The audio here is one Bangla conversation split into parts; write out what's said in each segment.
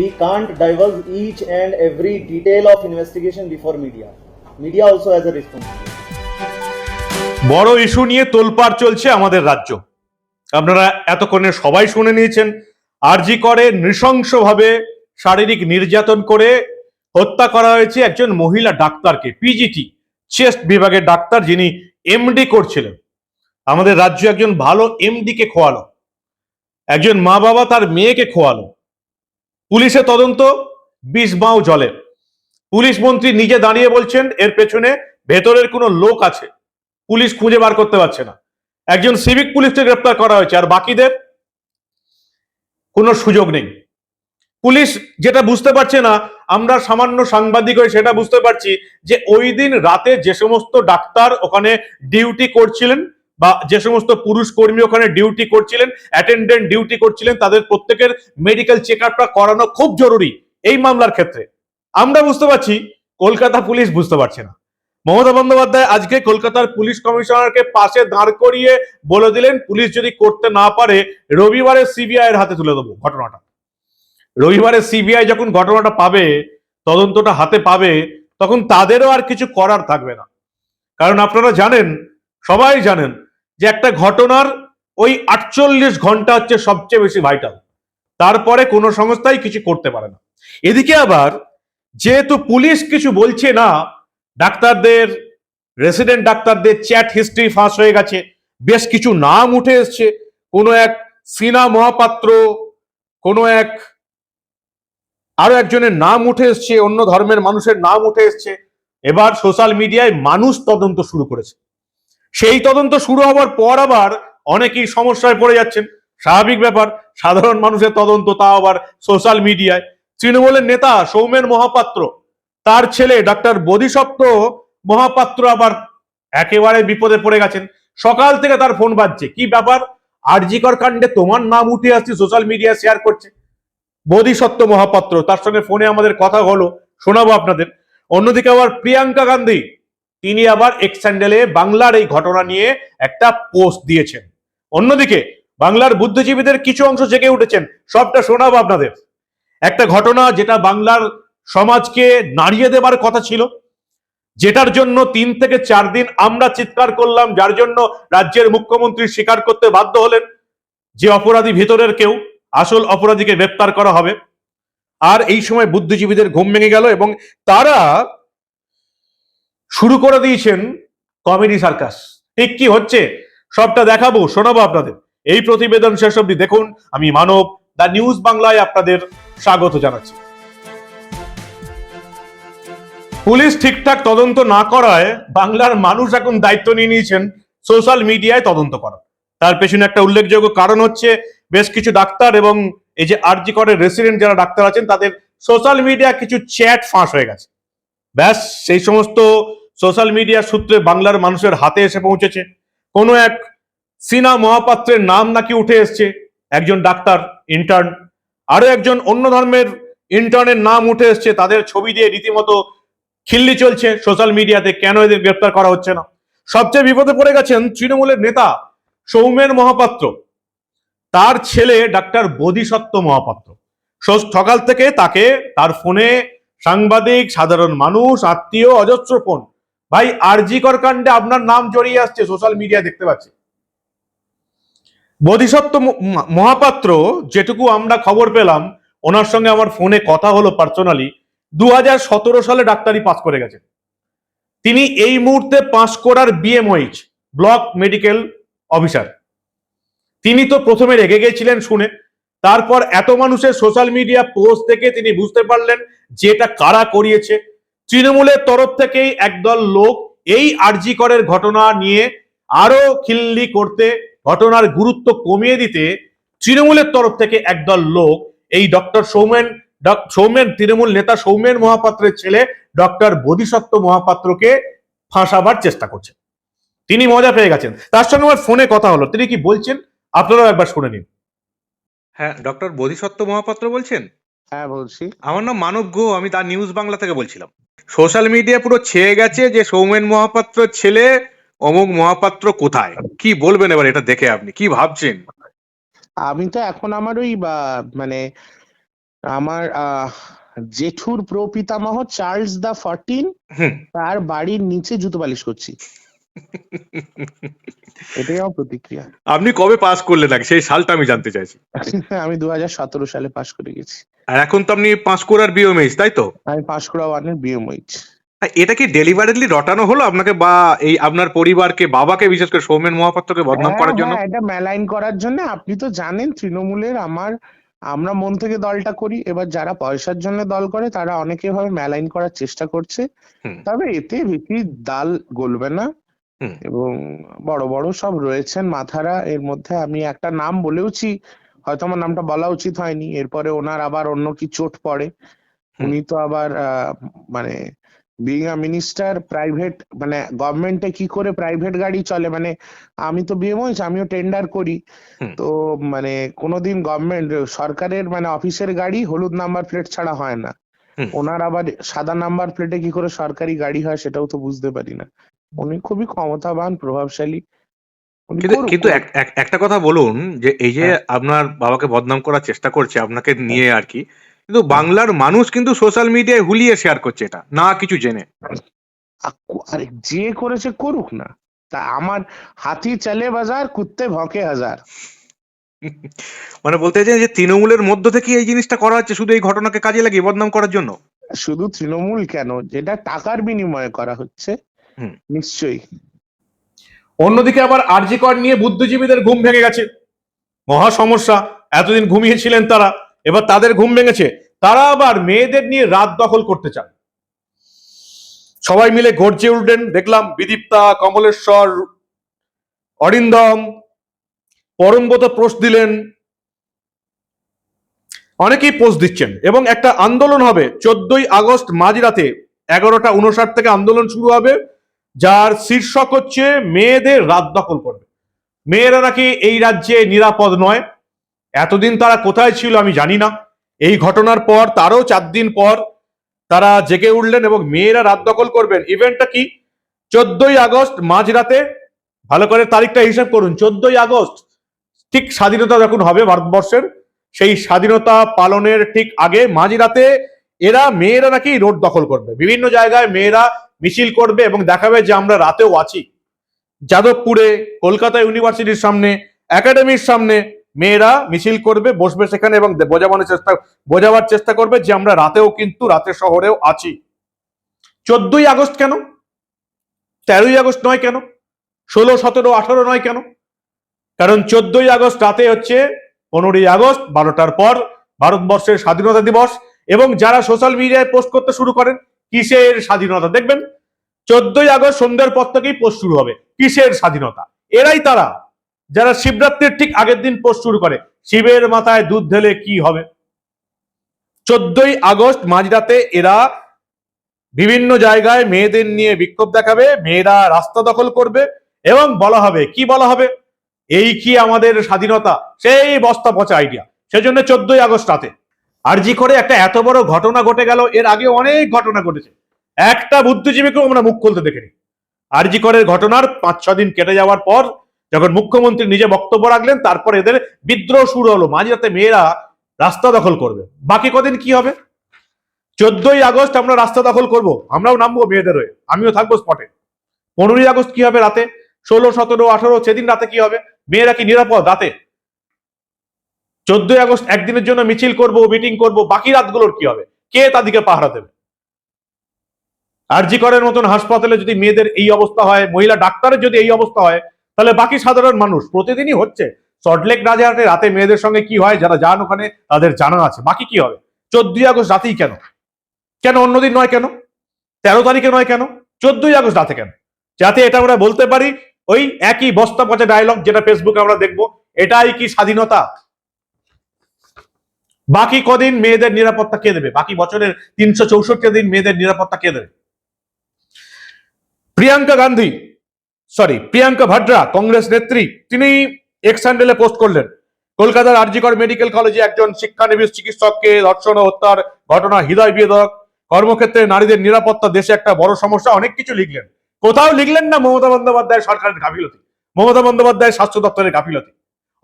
We can't divulge each and every detail of investigation before media. Media also has a responsibility. বড় ইস্যু নিয়ে তোলপাড় চলছে আমাদের রাজ্য আপনারা এতক্ষণে সবাই শুনে নিয়েছেন, আরজি করে নৃশংসভাবে শারীরিক নির্যাতন করে হত্যা করা হয়েছে একজন মহিলা ডাক্তারকে পিজিটি চেস্ট বিভাগের ডাক্তার যিনি এমডি করছিলেন আমাদের রাজ্য একজন ভালো এমডি কে খোয়ালো একজন মা বাবা তার মেয়েকে খোয়ালো পুলিশের তদন্ত, বিষ বাও জলে। পুলিশ মন্ত্রী নিজে দাঁড়িয়ে বলছেন, এর পেছনে ভেতরের কোনো লোক আছে। পুলিশ খুঁজে বার করতে পারছে না। একজন সিভিক পুলিশকে গ্রেপ্তার করা হয়েছে, আর বাকিদের কোনো সুযোগ নেই। পুলিশ যেটা বুঝতে পারছে না, আমরা সামান্য সাংবাদিক হয়ে সেটা বুঝতে পারছি যে ওই দিন রাতে যে সমস্ত ডাক্তার ওখানে ডিউটি করছিলেন বা যে সমস্ত পুরুষ কর্মী ওখানে ডিউটি করছিলেন অ্যাটেন্ডেন্ট ডিউটি করছিলেন, তাদের প্রত্যেকের মেডিকেল চেক আপটা করানো খুব জরুরি এই মামলার ক্ষেত্রে। আমরা বুঝতে পারছি, কলকাতা পুলিশ বুঝতে পারছে না। মমতা বন্দ্যোপাধ্যায় আজকে কলকাতার পুলিশ কমিশনারকে পাশে দাঁড় করিয়ে বলে দিলেন, পুলিশ যদি করতে না পারে রবিবারে সিবিআই এর হাতে তুলে দেবো ঘটনাটা। রবিবারে সিবিআই যখন ঘটনাটা পাবে, তদন্তটা হাতে পাবে, তখন তাদেরও আর কিছু করার থাকবে না। কারণ আপনারা জানেন, সবাই জানেন যে একটা ঘটনার ওই আটচল্লিশ ঘণ্টা হচ্ছে সবচেয়ে বেশি ভাইটাল তারপরে কোনো সংস্থাই কিছু করতে পারে না। এদিকে আবার যেহেতু পুলিশ কিছু বলছে না, ডাক্তারদের রেসিডেন্ট ডাক্তারদের চ্যাট হিস্ট্রি ফাঁস হয়ে গেছে। বেশ কিছু নাম উঠে এসছে। কোনো এক সিনা মহাপাত্র, কোনো এক আরও একজনের নাম উঠে এসছে, অন্য ধর্মের মানুষের নাম উঠে এসছে। এবার সোশ্যাল মিডিয়ায় মানুষ তদন্ত শুরু করেছে। সেই তদন্ত শুরু হওয়ার পর আবার অনেকেই সমস্যায় পড়ে যাচ্ছেন। স্বাভাবিক ব্যাপার, সাধারণ মানুষের তদন্ত তা আবার সোশ্যাল মিডিয়ায়। তৃণমূলের নেতা সৌমেন মহাপাত্র, তার ছেলে ডাক্তার বোধিসত্ত্ব মহাপাত্র আবার একেবারে বিপদে পড়ে গেছেন। সকাল থেকে তার ফোন বাজছে। কি ব্যাপার? আরজিকর কাণ্ডে তোমার নাম উঠে আসছে, সোশ্যাল মিডিয়া শেয়ার করছে। বোধিসত্ত্ব মহাপাত্র, তার সঙ্গে ফোনে আমাদের কথা হলো, শোনাবো আপনাদের। অন্যদিকে আবার প্রিয়াঙ্কা গান্ধী তিনি আবার এক্স স্যান্ডেলে বাংলার এই ঘটনা নিয়ে একটা পোস্ট দিয়েছেন। অন্যদিকে, বাংলার বুদ্ধিজীবীদের কিছু অংশ জেগে উঠেছেন। সবটা শোনাবো আপনাদের। একটা ঘটনা যেটা বাংলার সমাজকে নাড়িয়ে দেবার কথা ছিল, যেটার জন্য তিন থেকে চার দিন আমরা চিৎকার করলাম, যার জন্য রাজ্যের মুখ্যমন্ত্রী স্বীকার করতে বাধ্য হলেন যে অপরাধী ভিতরের কেউ, আসল অপরাধীকে গ্রেপ্তার করা হবে। আর এই সময় বুদ্ধিজীবীদের ঘুম ভেঙে গেল এবং তারা শুরু করে দিয়েছেন কমেডি সার্কাস। ঠিক কি হচ্ছে? সবটা দেখাবো, শোনাবো আপনাদের। এই প্রতিবেদন শেষ অবধি দেখুন। আমি মানব, দ্য নিউজ বাংলায় আপনাদের স্বাগত জানাচ্ছি। পুলিশ ঠিকঠাক তদন্ত না করায় বাংলার মানুষ এখন দায়িত্ব নিয়ে নিয়েছেন সোশ্যাল মিডিয়ায় তদন্ত করা তার পেছনে একটা উল্লেখযোগ্য কারণ হচ্ছে, বেশ কিছু ডাক্তার এবং এই যে আরজি করের রেসিডেন্ট যারা ডাক্তার আছেন, তাদের সোশ্যাল মিডিয়া কিছু চ্যাট ফাঁস হয়ে গেছে। ব্যাস, সেই সমস্ত সোশ্যাল মিডিয়া সূত্রে বাংলার মানুষের হাতে এসে পৌঁছেছে। কোনো এক সিনা মহাপাত্রের নাম নাকি উঠে এসছে। একজন ডাক্তার ইন্টার্ন আরও একজন অন্য ধর্মের ইন্টার্নের নাম উঠে এসছে। তাদের ছবি দিয়ে রীতিমতো খিল্লি চলছে সোশ্যাল মিডিয়াতে। কেন এদের গ্রেপ্তার করা হচ্ছে না? সবচেয়ে বিপদে পড়ে গেছেন তৃণমূলের নেতা সৌমেন মহাপাত্র। তার ছেলে ডাক্তার বোধিসত্ত্ব মহাপাত্র। সকাল থেকে তাকে তার ফোনে সাংবাদিক, সাধারণ মানুষ, আত্মীয়, অজস্র ফোন ভাই আরজিকর কাণ্ডে আপনার নাম জড়িয়ে আসছে সোশ্যাল মিডিয়া দেখতে পাচ্ছি। ম- মহাপাত্র, যেটুকু আমরা খবর পেলাম, ওনার সঙ্গে আমার ফোনে কথা হলো পার্সোনালি দু হাজার সতেরো সালে ডাক্তারি পাস করে গেছেন। তিনি এই মুহূর্তে পাস করার বিএমওইচ ব্লক মেডিকেল অফিসার তিনি তো প্রথমে রেগে গেছিলেন শুনে, তারপর এত মানুষের সোশ্যাল মিডিয়া পোস্ট থেকে তিনি বুঝতে পারলেন যে এটা কারা করিয়েছে তৃণমূলের তরফ থেকেই একদল লোক এই আরজি করের ঘটনা নিয়ে আরও খিল্লি করতে, ঘটনার গুরুত্ব কমিয়ে দিতে তৃণমূলের তরফ থেকে একদল লোক এই ডক্টর সৌমেন সৌমেন তৃণমূল নেতা সৌমেন মহাপাত্রের ছেলে ডক্টর বোধিসত্ত্ব মহাপাত্রকে ফাঁসাবার চেষ্টা করছে তিনি মজা পেয়ে গেছেন। তার সঙ্গে আমার ফোনে কথা হলো। তিনি কি বলছেন? আপনারাও একবার শুনে নিন। হ্যাঁ ডক্টর বোধিসত্ত্ব মহাপাত্র বলছেন? হ্যাঁ বলছি। আমার নাম মানব গো আমি তার নিউজ বাংলা থেকে বলছিলাম। সোশ্যাল মিডিয়া পুরো ছেয়ে গেছে যে সৌমেন মহাপাত্র ছেলে অমুক মহাপাত্র কোথায়? কি বলবেন এবার এটা দেখে আপনি? কি ভাবছেন? আমি তো এখন আমার ওই মানে আমার আহ, জেঠুর প্রপিতামহ চার্লস দা ফর্টিন তার বাড়ির নিচে জুতো পালিশ করছি। এটাই আমার প্রতিক্রিয়া। আপনি কবে পাস করলেন আগে? সেই সালটা আমি জানতে চাইছি। আমি দু হাজার সতেরো সালে পাশ করে গেছি। আর এখন তো আপনি পাঁশকুড়ার বিওমেইস তাই তো? আমি পাঁশকুড়া ওয়ানের বিএমওইচ আর এটা কি ডেলিভারেটলি রটানো হলো আপনাকে বা এই আপনার পরিবারকে বাবাকে বিশেষ করে সৌমেন মহাপাত্রকে বদনাম করার জন্য? হ্যাঁ, এটা মেলাইন করার জন্য। আপনি তো জানেন তৃণমূলের আমার আমরা মন থেকে দলটা করি। এবার যারা পয়সার জন্য দল করে তারা অনেকে ভাবে মেলাইন করার চেষ্টা করছে। তবে এতে বেশি দাল গলবে না। হুম। এবং বড় বড় সব রয়েছেন মাথারা। এর মধ্যে আমি একটা নাম বলেওছি হয়তো আমার নামটা বলা উচিত হয়নি এরপরে ওনার আবার অন্য কি চোট পড়ে। উনি তো আবার মানে বিং আ মিনিস্টার প্রাইভেট মানে গভর্নমেন্টে কি করে প্রাইভেট গাড়ি চলে? মানে আমি তো বিএমওইচ আমিও টেন্ডার করি। তো মানে কোনোদিন গভর্নমেন্ট সরকারের মানে অফিসের গাড়ি হলুদ নাম্বার প্লেট ছাড়া হয় না। ওনার আবার সাদা নাম্বার প্লেটে কি করে সরকারি গাড়ি হয় সেটাও তো বুঝতে পারি না। উনি খুবই ক্ষমতাবান প্রভাবশালী। উনি কিন্তু করুক, কিন্তু এক- এক- একটা কথা বলুন যে এই যে হ্যাঁ। আপনার বাবাকে বদনাম করার চেষ্টা করছে আপনাকে নিয়ে আর কি কিন্তু বাংলার মানুষ কিন্তু সোশ্যাল মিডিয়ায় হুলিয়ে শেয়ার করছে এটা না কিছু জেনে। আ- আরে যে করেছে করুক না তা আমার হাতি চলে বাজার কুত্তে ভকে হাজার। মানে বলতে চাইছেন যে তৃণমূলের মধ্য থেকে এই জিনিসটা করা হচ্ছে শুধু এই ঘটনাকে কাজে লাগিয়ে বদনাম করার জন্য? শুধু তৃণমূল কেন? যেটা টাকার বিনিময়ে করা হচ্ছে। নিশ্চয়ই। অন্যদিকে আবার আরজি কর নিয়ে বুদ্ধিজীবীদের ঘুম ভেঙে গেছে। মহা সমস্যা এতদিন ঘুমিয়েছিলেন তারা এবার তাদের ঘুম ভেঙেছে। তারা আবার মেয়েদের নিয়ে রাত দখল করতে চান। সবাই মিলে গর্জে উঠলেন দেখলাম বিদীপ্তা কমলেশ্বর অরিন্দম পরমব্রত পোস্ট দিলেন। অনেকেই পোস্ট দিচ্ছেন এবং একটা আন্দোলন হবে। চোদ্দই আগস্ট মাঝরাতে এগারোটা উনষাট থেকে আন্দোলন শুরু হবে। যার শীর্ষক হচ্ছে মেয়েদের রাত দখল করবে। মেয়েরা নাকি এই রাজ্যে নিরাপদ নয়। এতদিন তারা কোথায় ছিল আমি জানি না। এই ঘটনার পর, তারও চার দিন পর তারা জেগে উঠলেন এবং মেয়েরা রাত দখল করবেন। ইভেন্টটা কি? চোদ্দই আগস্ট মাঝরাতে, ভালো করে তারিখটা হিসাব করুন, চোদ্দই আগস্ট, ঠিক স্বাধীনতা যখন হবে ভারতবর্ষের, সেই স্বাধীনতা পালনের ঠিক আগে মাঝরাতে এরা মেয়েরা নাকি রোড দখল করবে। বিভিন্ন জায়গায় মেয়েরা মিছিল করবে এবং দেখাবে যে আমরা রাতেও আছি। যাদবপুরে কলকাতা ইউনিভার্সিটির সামনে, একাডেমির সামনে মেয়েরা মিছিল করবে, বসবে সেখানে এবং বোঝানোর চেষ্টা, বোঝাবার চেষ্টা করবে যে আমরা রাতেও কিন্তু রাতে শহরেও আছি। চোদ্দই আগস্ট কেন? তেরোই আগস্ট নয় কেন? ষোলো, সতেরো, আঠারো নয় কেন? কারণ চোদ্দই আগস্ট রাতে হচ্ছে পনেরোই আগস্ট, বারোটার পর ভারতবর্ষের স্বাধীনতা দিবস এবং যারা সোশ্যাল মিডিয়ায় পোস্ট করতে শুরু করেন কিসের স্বাধীনতা? দেখবেন, চোদ্দই আগস্ট সন্ধ্যার পর থেকেই পোস্ট শুরু হবে। কিসের স্বাধীনতা? এরাই তারা, যারা শিবরাত্রির ঠিক আগের দিন পোস্ট শুরু করে। শিবের মাথায় দুধ ঢেলে কি হবে? চোদ্দই আগস্ট মাঝরাতে এরা বিভিন্ন জায়গায় মেয়েদের নিয়ে বিক্ষোভ দেখাবে, মেয়েরা রাস্তা দখল করবে এবং বলা হবে, কি বলা হবে? এই কি আমাদের স্বাধীনতা? সেই বস্তা পচা আইডিয়া সেজন্য চোদ্দই আগস্ট রাতে আরজি করে একটা এত বড় ঘটনা ঘটে গেল, এর আগে অনেক ঘটনা ঘটেছে। একটা বুদ্ধিজীবীকেও আমরা মুখ খুলতে দেখিনি। আরজি করের ঘটনার পাঁচ, ছ দিন কেটে যাওয়ার পর যখন মুখ্যমন্ত্রী নিজে বক্তব্য রাখলেন, তারপর এদের বিদ্রোহ শুরু হলো। মাঝরাতে মেয়েরা রাস্তা দখল করবে। বাকি কদিন কি হবে? চোদ্দই আগস্ট আমরা রাস্তা দখল করব। আমরাও নামবো মেয়েদের হয়ে। আমিও থাকব স্পটে। পনেরোই আগস্ট কি হবে রাতে? ষোলো, সতেরো, আঠারো, সেদিন রাতে কি হবে? মেয়েরা কি নিরাপদ? রাতে। চোদ্দই আগস্ট একদিনের জন্য মিছিল করব, মিটিং করব, বাকি রাতগুলোর কি হবে? কে তাদেরকে পাহারা দেবে? আরজি করের মতন হাসপাতালে যদি মেয়েদের এই অবস্থা হয়, মহিলা ডাক্তারের যদি এই অবস্থা হয়, তাহলে বাকি সাধারণ মানুষ প্রতিদিনই হচ্ছে। সল্টলেক রাজাহাটে রাতে মেয়েদের সঙ্গে কি হয়, যারা যান ওখানে, তাদের জানা আছে। বাকি কি হবে? চোদ্দই আগস্ট রাতেই কেন? কেন অন্যদিন নয় কেন? তেরো তারিখে নয় কেন? চোদ্দই আগস্ট রাতে কেন? যাতে এটা আমরা বলতে পারি, ওই একই বস্তা পচা ডায়লগ যেটা ফেসবুকে আমরা দেখব, এটাই কি স্বাধীনতা? বাকি কদিন মেয়েদের নিরাপত্তা কে দেবে? বাকি বছরের তিনশো চৌষট্টি দিন মেয়েদের নিরাপত্তা কে দেবে? প্রিয়াঙ্কা গান্ধী সরি প্রিয়াঙ্কা ভাড্রা, কংগ্রেস নেত্রী, তিনি এক্স হ্যান্ডেলে পোস্ট করলেন। কলকাতার আরজিকর মেডিকেল কলেজে একজন শিক্ষানবিশ চিকিৎসককে ধর্ষণ ও হত্যার ঘটনা হৃদয় বিয়েদক কর্মক্ষেত্রে নারীদের নিরাপত্তা, দেশে একটা বড় সমস্যা, অনেক কিছু লিখলেন। কোথাও লিখলেন না মমতা বন্দ্যোপাধ্যায় সরকারের গাফিলতি। মমতা বন্দ্যোপাধ্যায় স্বাস্থ্য দপ্তরের গাফিলতি।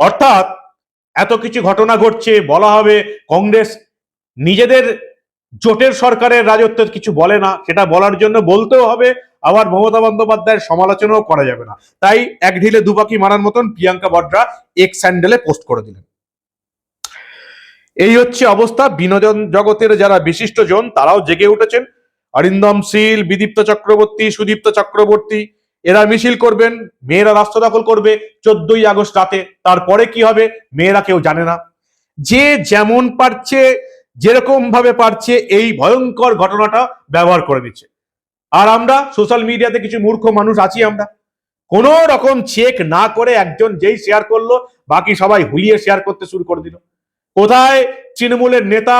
অর্থাৎ এত কিছু ঘটনা ঘটছে, বলা হবে কংগ্রেস নিজেদের জোটের সরকারের রাজত্ব কিছু বলে না, সেটা বলার জন্য বলতেও হবে, আবার মমতা বন্দ্যোপাধ্যায়ের সমালোচনাও করা যাবে না। তাই এক ঢিলে দুপাকি মারার মতন প্রিয়াঙ্কা বড্রা এক স্যান্ডেলে পোস্ট করে দিলেন। এই হচ্ছে অবস্থা, বিনোদন জগতের যারা বিশিষ্ট জন, তারাও জেগে উঠেছেন। অরিন্দম শীল, বিদীপ্ত চক্রবর্তী, সুদীপ্ত চক্রবর্তী এরা মিছিল করবেন, মেয়েরা রাস্তা দখল করবে চোদ্দই আগস্ট রাতে। তারপরে কি হবে মেয়েরা কেউ জানে না। যে যেমন পারছে, যেরকম ভাবে পারছে, এই ভয়ঙ্কর ঘটনাটা ব্যবহার করে নিচ্ছে আর আমরা সোশ্যাল মিডিয়াতে কিছু মূর্খ মানুষ আছি আমরা। কোনো রকম চেক না করে একজন যেই শেয়ার করল, বাকি সবাই হুলিয়ে শেয়ার করতে শুরু করে দিল। কোথায় তৃণমূলের নেতা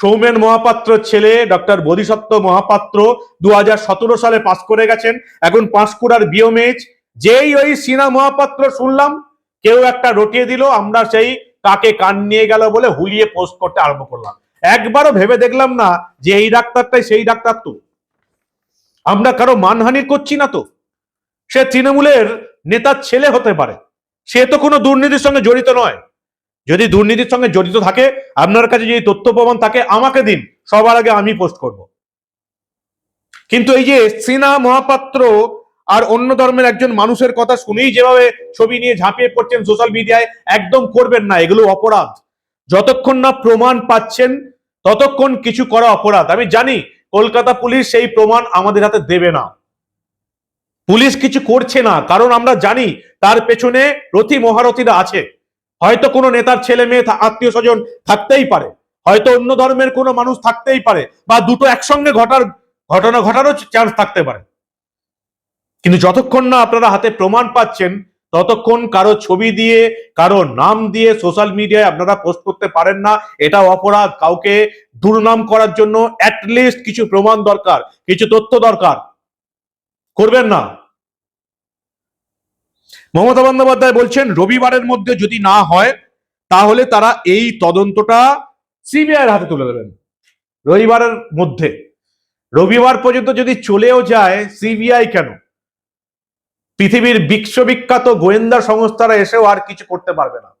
সৌমেন মহাপাত্র ছেলে, ডক্টর বোধিসত্ত্ব মহাপাত্র দু হাজার সতেরো সালে পাশ করে গেছেন। এখন পাঁশকুড়ার বিওমেজ যেই ওই সিনা মহাপাত্র শুনলাম, কেউ একটা রটিয়ে দিল, আমরা সেই কাকে কান নিয়ে গেল বলে হুলিয়ে পোস্ট করতে আরম্ভ করলাম। একবারও ভেবে দেখলাম না যে এই ডাক্তারটাই সেই ডাক্তার তো। আমরা কারও মানহানি করছি না তো। সে তৃণমূলের নেতার ছেলে হতে পারে। সে তো কোনো দুর্নীতির সঙ্গে জড়িত নয়। যদি দুর্নীতির সঙ্গে জড়িত থাকে, আপনার কাছে যদি তথ্য প্রমাণ থাকে, আমাকে দিন। সবার আগে আমি পোস্ট করব। কিন্তু এই যে সিনা মহাপাত্র আর অন্য ধর্মের একজন মানুষের কথা শুনেই যেভাবে ছবি নিয়ে ঝাঁপিয়ে পড়ছেন সোশ্যাল মিডিয়ায় একদম করবেন না। এগুলো অপরাধ। যতক্ষণ না প্রমাণ পাচ্ছেন, ততক্ষণ কিছু করা অপরাধ। আমি জানি, কলকাতা পুলিশ সেই প্রমাণ আমাদের হাতে দেবে না। পুলিশ কিছু করছে না। কারণ আমরা জানি, তার পেছনে রথি মহারথীরা আছে। হয়তো কোনো নেতার ছেলে মেয়ে আত্মীয় স্বজন থাকতেই পারে। হয়তো অন্য ধর্মের কোনো মানুষ থাকতেই পারে বা দুটো একসঙ্গে ঘটার ঘটনা ঘটারও চান্স থাকতে পারে। কিন্তু যতক্ষণ না আপনারা হাতে প্রমাণ পাচ্ছেন, ততক্ষণ কারও ছবি দিয়ে, কারও নাম দিয়ে সোশ্যাল মিডিয়ায় আপনারা পোস্ট করতে পারেন না। এটা অপরাধ। কাউকে দুর্নাম করার জন্য অ্যাটলিস্ট কিছু প্রমাণ দরকার, কিছু তথ্য দরকার। করবেন না। মমতা বন্দ্যোপাধ্যায় বলছেন, রবিবারের মধ্যে যদি না হয়, তাহলে তারা এই তদন্তটা সিবিআই হাতে তুলে দেবেন। রবিবারের মধ্যে। রবিবার পর্যন্ত যদি চলেও যায়, সিবিআই কেন? পৃথিবীর বিশ্ববিখ্যাত গোয়েন্দা সংস্থারা এসেও আর কিছু করতে পারবে না।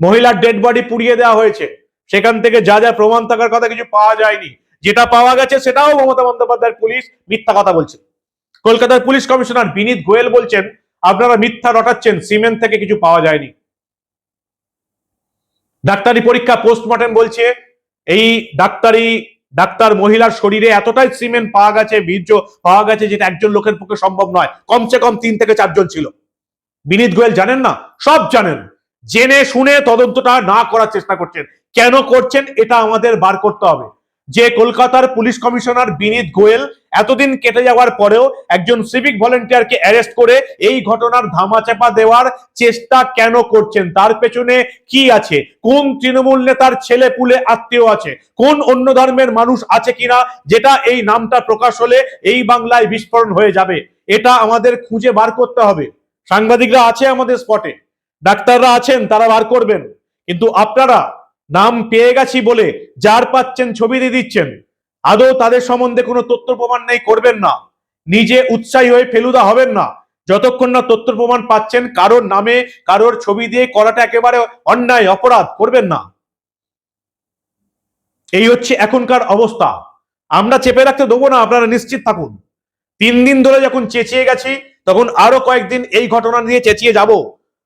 মহিলার ডেড বডি পুড়িয়ে দেওয়া হয়েছে। সেখান থেকে যা যা প্রমাণ থাকার কথা কিছু পাওয়া যায়নি। যেটা পাওয়া গেছে, সেটাও মমতা বন্দ্যোপাধ্যায়ের পুলিশ মিথ্যা কথা বলছে। কলকাতার পুলিশ কমিশনার বিনীত গোয়েল বলছেন আপনারা মিথ্যা রটাচ্ছেন, সিমেন্ট থেকে কিছু পাওয়া যায়নি। ডাক্তারি পরীক্ষা পোস্টমর্টেম বলছে, এই ডাক্তারি, ডাক্তার মহিলার শরীরে এতটাই সিমেন্ট পাওয়া গেছে, বীর্য পাওয়া গেছে, যেটা একজন লোকের পক্ষে সম্ভব নয়। কমসে কম তিন থেকে চারজন ছিল। বিনীত গোয়েল জানেন না? সব জানেন। জেনে শুনে তদন্তটা না করার চেষ্টা করছেন। কেন করছেন? এটা আমাদের বার করতে হবে। যে কলকাতার পুলিশ কমিশনার বিনীত গোয়েল এতদিন কেটে যাওয়ার পরেও একজন সিভিক ভলেন্টিয়ারকে অ্যারেস্ট করে এই ঘটনার ধামাচাপা দেওয়ার চেষ্টা কেন করছেন? তার পেছনে কি আছে? কোন তৃণমূল নেতার ছেলে পুলে আত্মীয় আছে? কোন অন্য ধর্মের মানুষ আছে কিনা? যেটা এই নামটা প্রকাশ হলে এই বাংলায় বিস্ফোরণ হয়ে যাবে। এটা আমাদের খুঁজে বার করতে হবে। সাংবাদিকরা আছে আমাদের স্পটে ডাক্তাররা আছেন, তারা বার করবেন। কিন্তু আপনারা নাম পেয়ে গেছি বলে যার পাচ্ছেন ছবি দিয়ে দিচ্ছেন। আদৌ তাদের সম্বন্ধে কোনো তথ্য প্রমাণ নেই, করবেন না। নিজে উৎসাহী হয়ে ফেলুদা হবেন না। যতক্ষণ না তথ্য প্রমাণ পাচ্ছেন, কারোর নামে কারোর ছবি দিয়ে করাটা একেবারে অন্যায়, অপরাধ, করবেন না। এই হচ্ছে এখনকার অবস্থা। আমরা চেপে রাখতে দেবো না, আপনারা নিশ্চিত থাকুন। তিন দিন ধরে যখন চেঁচিয়ে গেছি, তখন আরও কয়েকদিন এই ঘটনা নিয়ে চেঁচিয়ে যাব।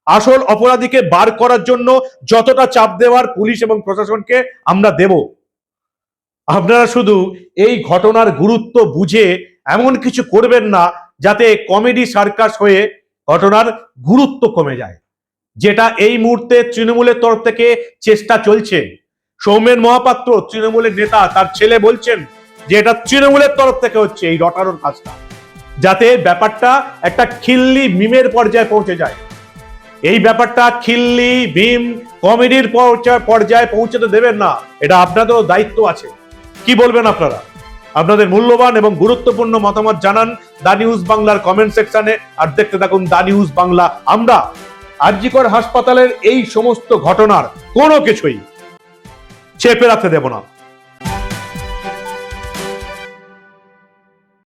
আসল অপরাধীকে বার করার জন্য যতটা চাপ দেওয়ার পুলিশ এবং প্রশাসনকে আমরা দেব। আপনারা শুধু এই ঘটনার গুরুত্ব বুঝে এমন কিছু করবেন না, যাতে কমেডি সার্কাস হয়ে ঘটনার গুরুত্ব কমে যায়, যেটা এই মুহূর্তে তৃণমূলের তরফ থেকে চেষ্টা চলছে। সৌমেন মহাপাত্র, তৃণমূলের নেতা, তার ছেলে বলছেন যে এটা তৃণমূলের তরফ থেকে হচ্ছে এই রটানোর কাজটা, যাতে ব্যাপারটা একটা খিল্লি মিমের পর্যায়ে পৌঁছে যায়। এই ব্যাপারটা খিল্লি, ভীম কমেডির পর্যা- পর্যায়ে পৌঁছতে দেবেন না। এটা আপনাদেরও দায়িত্ব আছে। কি বলবেন আপনারা? আপনাদের মূল্যবান এবং গুরুত্বপূর্ণ মতামত জানান দা নিউজ বাংলার কমেন্ট সেকশনে আর দেখতে থাকুন দা নিউজ বাংলা। আমরা আরজিকর হাসপাতালের এই সমস্ত ঘটনার কোনো কিছুই চেপে রাখতে দেব না।